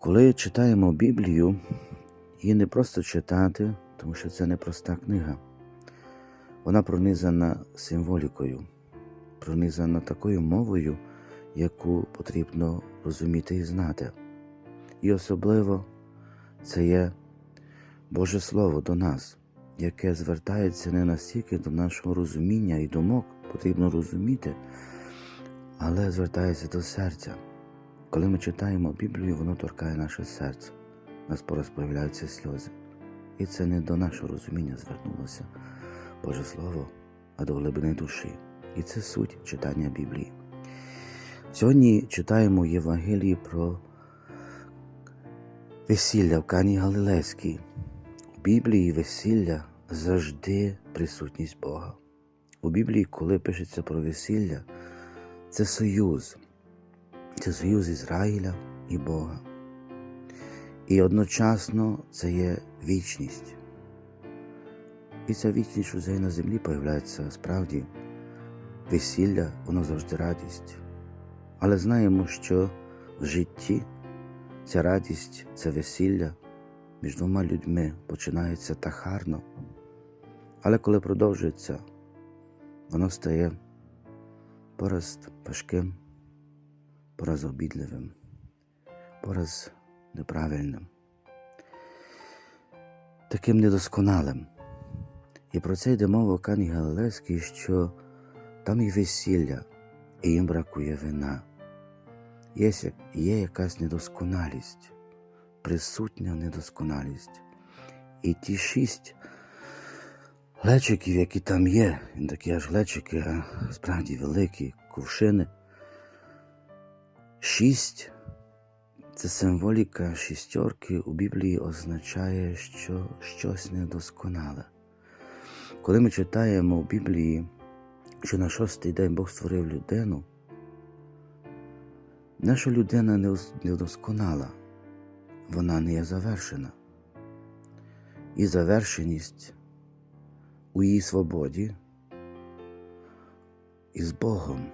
Коли читаємо Біблію, її не просто читати, тому що це не проста книга. Вона пронизана символікою, пронизана такою мовою, яку потрібно розуміти і знати. І особливо це є Боже Слово до нас, яке звертається не настільки до нашого розуміння і думок, потрібно розуміти, але звертається до серця. Коли ми читаємо Біблію, воно торкає наше серце, нас пораз появляються сльози. І це не до нашого розуміння звернулося Боже Слово, а до глибини душі. І це суть читання Біблії. Сьогодні читаємо Євангелії про весілля в Кані Галилейській. У Біблії весілля завжди присутність Бога. У Біблії, коли пишеться про весілля, це союз. Це союз Ізраїля і Бога. І одночасно це є вічність. І ця вічність що на землі появляється справді. Весілля, воно завжди радість. Але знаємо, що в житті ця радість, це весілля між двома людьми починається так гарно. Але коли продовжується, воно стає пораз важким, пораз обідливим, пораз неправильним, таким недосконалим. І про це йде мова Кані Галилейській, що там і весілля, і їм бракує вина. Є, є якась недосконалість, присутня недосконалість. І ті шість глечиків, які там є, такі аж глечики, а справді великі кувшини. Шість це символіка шістерки у Біблії означає, що щось недосконале. Коли ми читаємо в Біблії, що на шостий день Бог створив людину, наша людина не досконала, вона не є завершена. І завершеність у її свободі і з Богом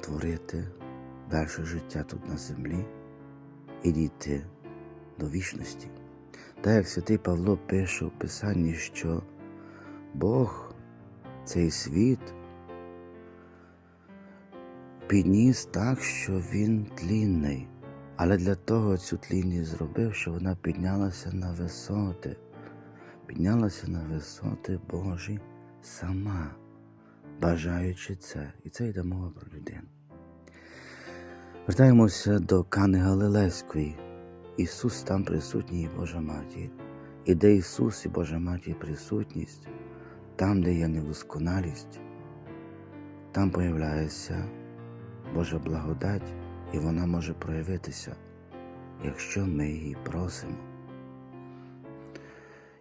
творити далі життя тут на землі і дійти до вічності. Так як святий Павло пише в Писанні, що Бог цей світ підніс так, що він тлінний, але для того цю тлінність зробив, що вона піднялася на висоти, піднялася на висоти Божі сама, бажаючи це. І це йде мова про людину. Вертаємося до Кани Галилейської. Ісус там присутній Божа Матір. І де Ісус і Божа Матір присутність, там, де є недосконалість, там появляється Божа благодать, і вона може проявитися, якщо ми її просимо.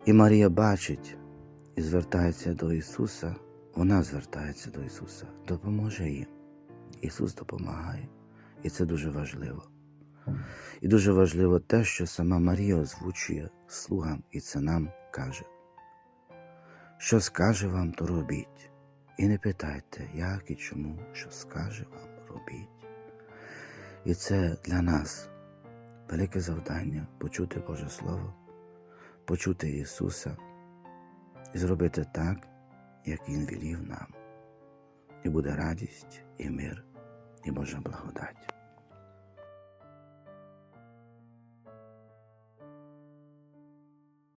І Марія бачить і звертається до Ісуса, вона звертається до Ісуса, допоможе їм. Ісус допомагає. І це дуже важливо. І дуже важливо те, що сама Марія озвучує слугам, і це нам каже. Що скаже вам, то робіть. І не питайте, як і чому, що скаже вам, робіть. І це для нас велике завдання почути Боже Слово, почути Ісуса і зробити так, як Він велів нам. І буде радість, і мир, і Божа благодать.